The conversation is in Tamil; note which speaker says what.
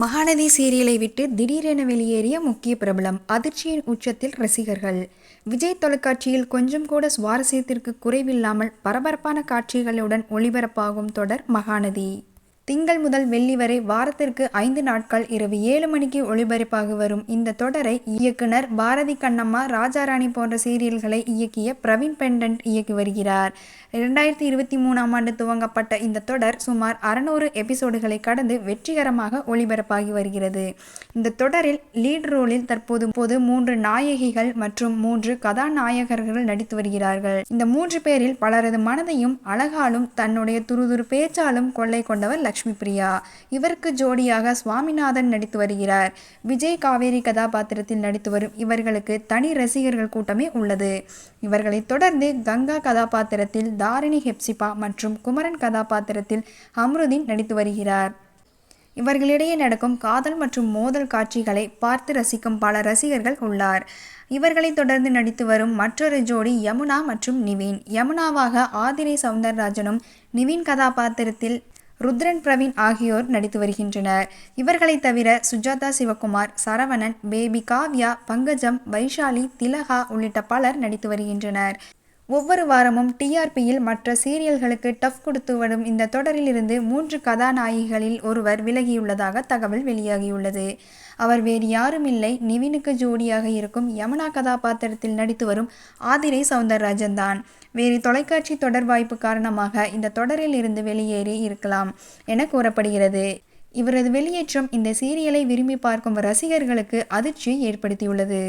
Speaker 1: மகாநதி சீரியலை விட்டு திடீரென வெளியேறிய முக்கிய பிரபலம் அதிர்ச்சியின் உச்சத்தில் ரசிகர்கள். விஜய் தொலைக்காட்சியில் கொஞ்சம் கூட சுவாரஸ்யத்திற்கு குறைவில்லாமல் பரபரப்பான காட்சிகளுடன் ஒளிபரப்பாகும் தொடர் மகாநதி. திங்கள் முதல் வெள்ளி வரை வாரத்திற்கு ஐந்து நாட்கள் இரவு ஏழு மணிக்கு ஒளிபரப்பாகி வரும் இந்த தொடரை இயக்குனர் பாரதி கண்ணம்மா ராஜாராணி போன்ற சீரியல்களை இயக்கிய பிரவீன் பெண்டன்ட் இயக்கி வருகிறார். இரண்டாயிரத்தி இருபத்தி மூணாம் ஆண்டு துவங்கப்பட்ட இந்த தொடர் சுமார் அறுநூறு எபிசோடுகளை கடந்து வெற்றிகரமாக ஒளிபரப்பாகி வருகிறது. இந்த தொடரில் லீட் ரோலில் தற்போது போது மூன்று நாயகிகள் மற்றும் மூன்று கதாநாயகர்கள் நடித்து வருகிறார்கள். இந்த மூன்று பேரில் பலரது மனதையும் அழகாலும் தன்னுடைய துருதுரு பேச்சாலும் கொள்ளை கொண்டவர் லக்ஷ்மி பிரியா. இவருக்கு ஜோடியாக சுவாமிநாதன் நடித்து வருகிறார். விஜய் காவேரி கதாபாத்திரத்தில் நடித்து வரும் இவர்களுக்கு தனி ரசிகர்கள் கூட்டமே உள்ளது. இவர்களைத் தொடர்ந்து கங்கா கதாபாத்திரத்தில் தாரிணி ஹெப்சிபா மற்றும் குமரன் கதாபாத்திரத்தில் அம்ருதீன் நடித்து வருகிறார். இவர்களிடையே நடக்கும் காதல் மற்றும் மோதல் காட்சிகளை பார்த்து ரசிக்கும் பல ரசிகர்கள் உள்ளார். இவர்களைத் தொடர்ந்து நடித்து வரும் மற்றொரு ஜோடி யமுனா மற்றும் நிவின். யமுனாவாக ஆதிரை சவுந்தரராஜனும் நிவின் கதாபாத்திரத்தில் ருத்ரன் பிரவீன் ஆகியோர் நடித்து வருகின்றனர். இவர்களை தவிர சுஜாதா சிவகுமார் சரவணன் பேபி காவ்யா பங்கஜம் வைஷாலி திலகா உள்ளிட்ட பலர் நடித்து வருகின்றனர். ஒவ்வொரு வாரமும் டிஆர்பியில் மற்ற சீரியல்களுக்கு டஃப் கொடுத்து வரும் இந்த தொடரிலிருந்து மூன்று கதாநாயகிகளில் ஒருவர் விலகியுள்ளதாக தகவல் வெளியாகியுள்ளது. அவர் வேறு யாரும் இல்லை. நிவினுக்கு ஜோடியாக இருக்கும் யமுனா கதாபாத்திரத்தில் நடித்து வரும் ஆதிரை சவுந்தரராஜன் தான். வேறு தொலைக்காட்சி தொடர் வாய்ப்பு காரணமாக இந்த தொடரில் இருந்து வெளியேறி இருக்கலாம் என கூறப்படுகிறது. இவரது வெளியேற்றம் இந்த சீரியலை விரும்பி பார்க்கும் ரசிகர்களுக்கு அதிர்ச்சியை ஏற்படுத்தியுள்ளது.